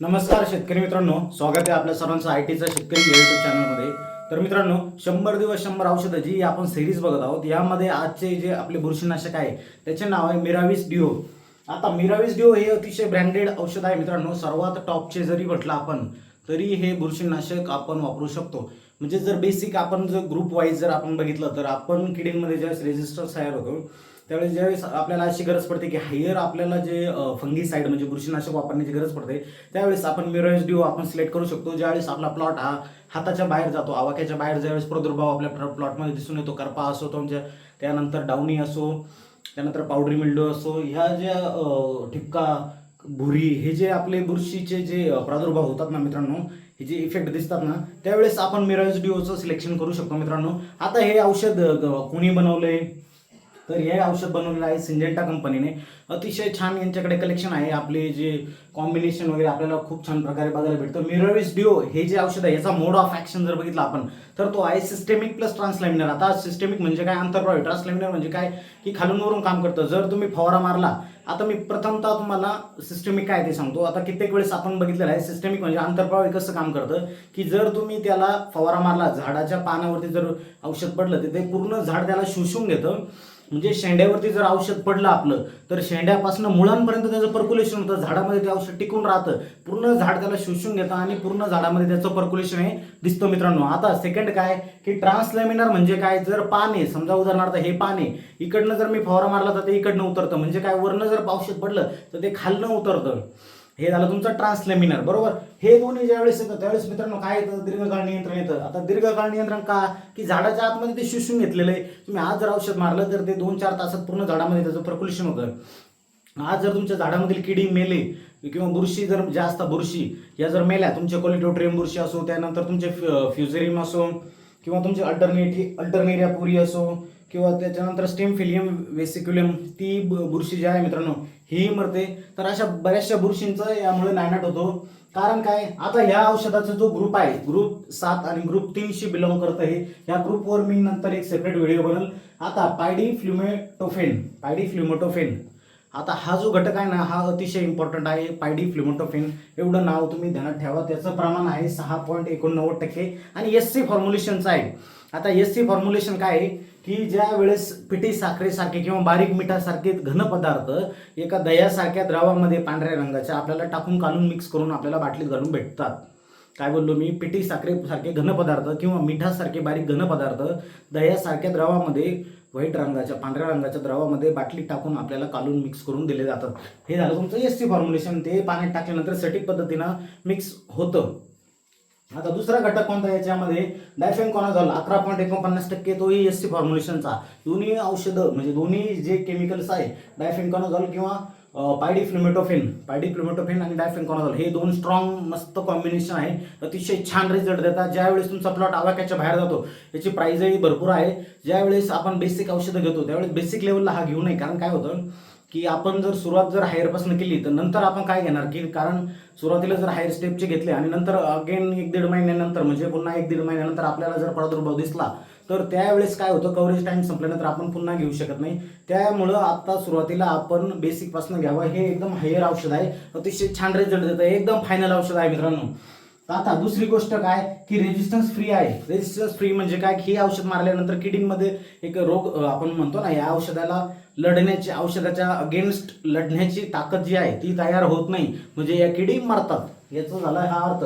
नमस्कार शेतकरी मित्रांनो स्वागत आहे आपल्या सर्वांचं आय टीचा शेतकरी युट्यूब चॅनलमध्ये तर मित्रांनो शंभर दिवस शंभर औषधं जी आपण सिरीज बघत आहोत यामध्ये आजचे जे आपले बुरशीनाशक आहे त्याचे नाव आहे मिराविस डिओ. आता मिराविस डिओ हे अतिशय ब्रँडेड औषध आहे मित्रांनो सर्वात टॉपचे जरी म्हटलं आपण तरी हे बुरशीनाशक आपण वापरू शकतो. म्हणजे जर बेसिक आपण जर ग्रुप वाईज जर आपण बघितलं तर आपण किडींमध्ये ज्यावेळेस रेजिस्टन्स तयार होतो त्यावेळेस ज्यावेळेस आपल्याला अशी गरज पडते की हायर आपल्याला जे फंगी साईड म्हणजे बुरशीनाशक वापरण्याची गरज पडते त्यावेळेस आपण मिरज डिओ आपण सिलेक्ट करू शकतो. ज्यावेळेस आपला प्लॉट हा हाताच्या बाहेर जातो आवाक्याच्या बाहेर ज्यावेळेस प्रादुर्भाव आपल्या प्लॉटमध्ये दिसून येतो करपा असो तुमच्या म्हणजे त्यानंतर डाउनी असो त्यानंतर पावडरी मिल्डो असो ह्या ज्या ठिपका भुरी हे जे आपले बुरशीचे जे प्रादुर्भाव होतात ना मित्रांनो हे जे इफेक्ट दिसतात ना त्यावेळेस आपण मिरज डिओचं सिलेक्शन करू शकतो मित्रांनो. आता हे औषध कोणी बनवलंय? तर हे औषध बनवलेलं आहे सिंजेंटा कंपनीने. अतिशय छान यांच्याकडे कलेक्शन आहे. आपले जे कॉम्बिनेशन वगैरे आपल्याला खूप छान प्रकारे बघायला भेटतं. मिरविस डिओ हे जे औषध आहे याचा मोड ऑफ ॲक्शन जर बघितला आपण तर तो आहे सिस्टेमिक प्लस ट्रान्सलॅमिनर आता सिस्टेमिक म्हणजे काय? अंतर्प्रवाही ट्रान्सलॅमिनर म्हणजे काय? की खालून वरून काम करतं. जर तुम्ही फवारा मारला आता मी प्रथमतः तुम्हाला सिस्टेमिक काय ते सांगतो. आता कित्येक वेळेस आपण बघितलेलं आहे सिस्टेमिक म्हणजे आंतरप्रवाही कसं काम करतं? की जर तुम्ही त्याला फवारा मारला झाडाच्या पानावरती जर औषध पडलं तर ते पूर्ण झाड त्याला शोषून घेतं. म्हणजे शेंड्यावरती जर औषध पडलं आपलं तर शेंड्यापासून मुळांपर्यंत त्याचं पर्क्युलेशन होतं. झाडामध्ये ते औषध टिकून राहतं. पूर्ण झाड त्याला शोषून घेतं आणि पूर्ण झाडामध्ये त्याचं पर्क्युलेशन हे दिसतं मित्रांनो. आता सेकंड काय? की ट्रान्सलेमिनर म्हणजे काय? जर पाने समजा उदाहरणार्थ हे पाने इकडनं जर मी फवारा मारला तर ते इकडनं उतरतं. म्हणजे काय? वरनं जर औषध पडलं तर ते खालनं उतरतं. हे झालं तुमचं ट्रान्सलेमिनर बरोबर? हे दोन्ही ज्यावेळेस येतं त्यावेळेस मित्रांनो काय येतं? दीर्घकाळ नियंत्रण येतं. आता दीर्घकाळ नियंत्रण का? की झाडाच्या आतमध्ये ते शोषून घेतलेलं आहे. तुम्ही आज जर औषध मारलं तर ते दोन चार तासात पूर्ण झाडामध्ये त्याचं प्रकुलेशन होतं. आज जर तुमच्या झाडामधील किडी मेले किंवा बुरशी जर जास्त बुरशी या जर मेल्या तुमच्या कोलिटोट्रियम बुरशी असो त्यानंतर तुमचे फ्युझेरियम असो किंवा तुमचे अल्टरनेटी अल्टरनेरिया पुरी असो किंवा त्याच्यानंतर स्टेम फिलियम वेसिक्युलम ती बुरशी जी आहे मित्रांनो ही मरते. तर अशा बऱ्याचशा बुरशींचं यामुळे नायनाट होतो. कारण काय? आता ह्या औषधाचा जो ग्रुप आहे ग्रुप सात आणि ग्रुप तीनशी बिलॉंग करत आहे या ग्रुपवर मी नंतर एक सेपरेट व्हिडिओ बनल. आता पायडी फ्ल्युमेटोफेन पायडी फ्ल्युमेटोफेन आता हा जो घटक आहे ना हा अतिशय इम्पॉर्टंट आहे. पायडी फ्ल्युमोटोफेन एवढं नाव तुम्ही ध्यानात ठेवा. त्याचं प्रमाण आहे सहा पॉईंट एकोणनव्वद टक्के आणि एस सी फॉर्म्युलेशनचं आहे. आता एस सी फॉर्म्युलेशन काय आहे? की ज्या वेळेस पिठी साखरेसारखे किंवा बारीक मिठासारखे घन पदार्थ एका दह्यासारख्या द्रवामध्ये पांढऱ्या रंगाच्या आपल्याला टाकून काढून मिक्स करून आपल्याला बाटलीत घालून भेटतात. काय बोललो मी? पिठी साखरेसारखे घन पदार्थ किंवा मिठासारखे बारीक घन पदार्थ दह्यासारख्या द्रवामध्ये व्हाईट रंगाच्या पांढऱ्या रंगाच्या द्रवामध्ये बाटलीत टाकून आपल्याला कालून मिक्स करून दिले जातात. हे झालं तुमचं एस सी फॉर्म्युलेशन ते पाण्यात टाकल्यानंतर सटीक पद्धतीनं मिक्स होतं. आता दुसरा घटक कोणता याच्यामध्ये? डायफेनकॉनाझॉल अकरा पॉईंट एकोणपन्नास टक्के तोही एस सी फॉर्म्युलेशनचा दोन्ही औषधं म्हणजे दोन्ही जे केमिकल्स आहे डायफेनकॉनाझॉल किंवा पायडी फ्लुमेटोफेन पायडी फ्लुमेटोफेन आणि डायफेनकॉनाझॉल हे दोन स्ट्रॉंग मस्त कॉम्बिनेशन आहे. अतिशय छान रिझल्ट देतात. ज्यावेळेस तुमचा प्लॉट आवाक्याच्या बाहेर जातो याची प्राईजही भरपूर आहे. ज्यावेळेस आपण बेसिक औषधं घेतो त्यावेळेस बेसिक लेवलला हा घेऊ नये. कारण काय होतं की आपण जर सुरुवात जर हायरपासून केली तर नंतर आपण काय घेणार की कारण सुरुवातीला जर हायर स्टेपचे घेतले आणि नंतर अगेन एक दीड महिन्यानंतर म्हणजे पुन्हा एक दीड महिन्यानंतर आपल्याला जर प्रादुर्भाव दिसला तर त्यावेळेस काय होतं कव्हरेज टाईम संपल्यानंतर आपण पुन्हा घेऊ शकत नाही. त्यामुळं आता सुरुवातीला आपण बेसिकपासून घ्यावं. हे एकदम हायर औषध आहे. अतिशय छान रिझल्ट देतं. एकदम फायनल औषध आहे मित्रांनो. आता दुसरी गोष्ट काय की रेजिस्टन्स फ्री आहे. रेजिस्टन्स फ्री म्हणजे काय की हे औषध मारल्यानंतर किडींमध्ये एक रोग आपण म्हणतो ना या औषधाला लढण्याची औषधाच्या अगेन्स्ट लढण्याची ताकद जी आहे ती तयार होत नाही. म्हणजे या किडी मरतात. याचं झालं हा अर्थ.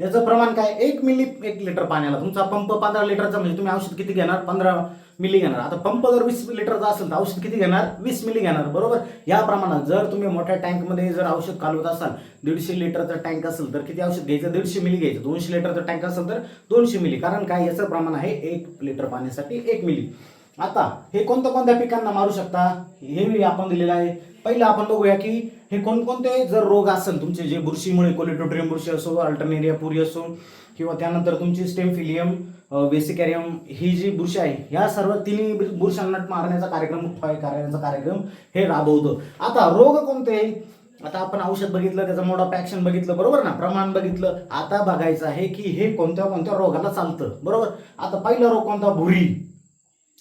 याचं प्रमाण काय? एक मिली एक लिटर पाण्याला. तुमचा पंप पंधरा लिटरचा म्हणजे तुम्ही औषध किती घेणार? पंधरा मिली घेणार. आता पंप जर वीस लिटरचा असेल तर औषध किती घेणार? वीस मिली घेणार. बरोबर? या प्रमाणात जर तुम्ही मोठ्या टँकमध्ये जर औषध कालवत असाल दीडशे लिटरचा टँक असेल तर किती औषध घ्यायचं? दीडशे मिली घ्यायचं. दोनशे लिटरचा टँक असेल तर दोनशे मिली. कारण काय? याचं प्रमाण आहे एक लिटर पाण्यासाठी एक मिली. आता हे कोणत्या कोणत्या पिकांना मारू शकता? हे मी आपण दिलेलं आहे. पहिलं आपण बघूया की हे कोणकोणते जर रोग असेल तुमचे जे बुरशीमुळे कोलिटोट्रियम बुरशी असो अल्टरनेरिया पुरी असो किंवा त्यानंतर तुमची स्टेमफिलियम वेसिकॅरियम ही जी बुरशी आहे ह्या सर्व तिन्ही बुरशांना मारण्याचा कार्यक्रम उपाय करण्याचा कार्यक्रम हे राबवतो. आता रोग कोणते? आता आपण औषध बघितलं त्याचं मोड ऑफ ॲक्शन बघितलं बरोबर ना? प्रमाण बघितलं. आता बघायचं आहे की हे कोणत्या कोणत्या रोगाला चालतं बरोबर? आता पहिला रोग कोणता? भुरी.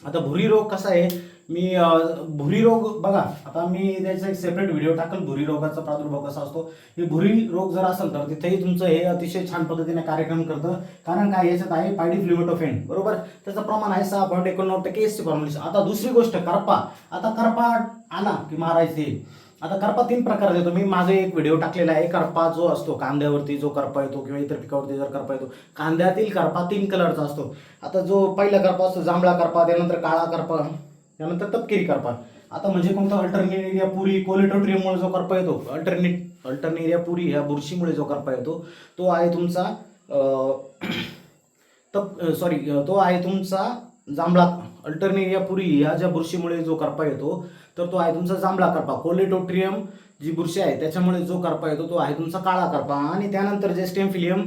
आता भुरी रोग कसा आहे? मी भुरी रोग बघा आता मी त्याचा एक सेपरेट व्हिडिओ टाकल. भुरी रोगाचा प्रादुर्भाव कसा असतो? हे भुरी रोग जर असेल तर तिथेही तुमचं हे अतिशय छान पद्धतीने कार्यक्रम करतं. कारण काय? याच्यात आहे पायडी फ्लिमेटोफेन बरोबर? त्याचं प्रमाण आहे सहा पॉईंट एकोणनव्वद टक्के एस फॉर्म्युलेशन आता दुसरी गोष्ट करपा. आता करपा आला की मारायचे. आता करपा तीन प्रकार देतो. मी माझा एक व्हिडिओ टाकलेला आहे. करपा जो असतो कांद्यावरती जो करपा येतो किंवा इतर पिकावरती जर करपा येतो कांद्यातील करपा तीन कलरचा असतो. आता जो पहिला करपा असतो जांभळा करपा त्यानंतर काळा करपा त्यानंतर तपकिरी करपा. आता म्हणजे कोणता? अल्टरनेरिया पुरी कोलेटोट्रियममुळे जो करपा येतो अल्टरनेट अल्टरनेरिया पुरी ह्या बुरशीमुळे जो करपा येतो तो आहे तुमचा तप सॉरी तो आहे तुमचा जांभळा अल्टरनेरियापुरी ह्या ज्या बुरशीमुळे जो करपा येतो तर तो आहे तुमचा जांभळा करपा. कोलेटोट्रियम जी बुरशी आहे त्याच्यामुळे जो करपा येतो तो आहे तुमचा काळा करपा. आणि त्यानंतर जे स्टेमफिलियम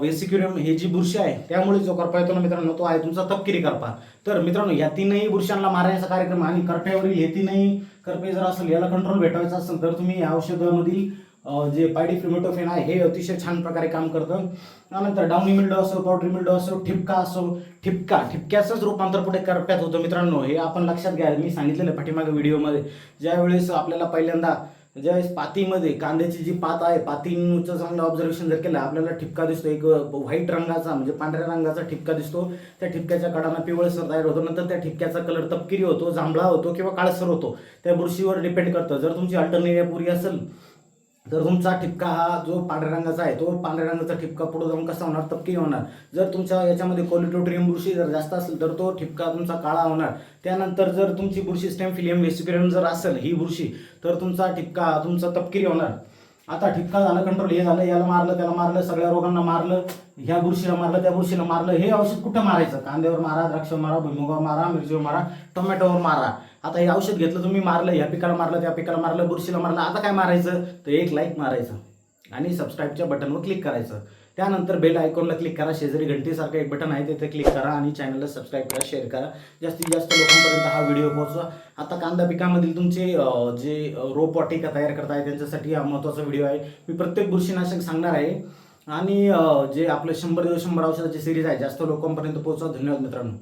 वेसिक्युरियम हे जी बुरशी आहे त्यामुळे जो करपा येतो ना मित्रांनो तो आहे तुमचा तपकिरी करपा. तर मित्रांनो या तीनही बुरशांना मारण्याचा कार्यक्रम आणि करप्यावरील हे तीनही करपे जर असेल याला कंट्रोल भेटवायचा असेल तर तुम्ही या औषधामधील जे पायडी फ्रिमेटोफेन आहे हे अतिशय छान प्रकारे काम करतं. त्यानंतर डाऊनी मिल्डो असो पावडरी मिल्डो असो ठिपका असो ठिपका ठिपक्याचंच रूपांतर पुढे करप्यात होतं मित्रांनो. हे आपण लक्षात घ्या. मी सांगितलेलं पाठीमागे व्हिडिओमध्ये. ज्यावेळेस आपल्याला पहिल्यांदा ज्यावेळेस पातीमध्ये कांद्याची जी पात आहे पातींचं चांगलं ऑब्झर्वेशन जर केलं आपल्याला ठिपका दिसतो. एक व्हाईट रंगाचा म्हणजे पांढऱ्या रंगाचा ठिपका दिसतो. त्या ठिपक्याच्या कडांना पिवळसर तयार होतो. नंतर त्या ठिपक्याचा कलर तपकिरी होतो जांभळा होतो किंवा काळसर होतो. त्या बुरशीवर डिपेंड करतं. जर तुमची अल्टरनेरिया पुरी असेल तर तुमचा ठिपका हा जो पांढऱ्या रंगाचा आहे तो पांढऱ्या रंगाचा ठिपका पुढे जाऊन कसा होणार? तपकी होणार. जर तुमच्या याच्यामध्ये कोलिटोट्रियम बुरशी जर जास्त असेल तर तो ठिपका तुमचा काळा होणार. त्यानंतर जर तुमची बुरशी स्टेम फिलियम वेसिक्युरियम जर असेल ही बुरशी तर तुमचा ठिपका हा तुमचा तपकिरी होणार. आता ठिपका झालं कंट्रोल हे झालं याला मारलं त्याला मारलं सगळ्या रोगांना मारलं ह्या बुरशीला मारलं त्या बुरशीला मारलं हे औषध कुठं मारायचं? कांद्यावर मारा द्राक्षावर मारा भुईमुगावर मारा मिरचीवर मारा टोमॅटोवर मारा. आता हे औषध घेतलं तुम्ही मारलं या पिकाला मारलं त्या पिकाला मारलं बुरशीला मारलं आता काय मारायचं? तर एक लाईक मारायचं. आणि सबस्क्राईबच्या बटनवर क्लिक करायचं. त्यानंतर बेल आयकॉनला क्लिक करा शेजारी घंटीसारखं एक बटन आहे तिथे क्लिक करा आणि चॅनलला सबस्क्राईब करा शेअर करा. जास्तीत जास्त लोकांपर्यंत हा व्हिडिओ पोहोचवा. आता कांदा पिकामधील तुमचे जे रोपवाटिका तयार करताय त्यांच्यासाठी हा महत्त्वाचा व्हिडिओ आहे. मी प्रत्येक बुरशीनाशक सांगणार आहे. आणि जे आपलं शंभर दिवस शंभर औषधाची सिरीज आहे जास्त लोकांपर्यंत पोहोचवा. धन्यवाद मित्रांनो.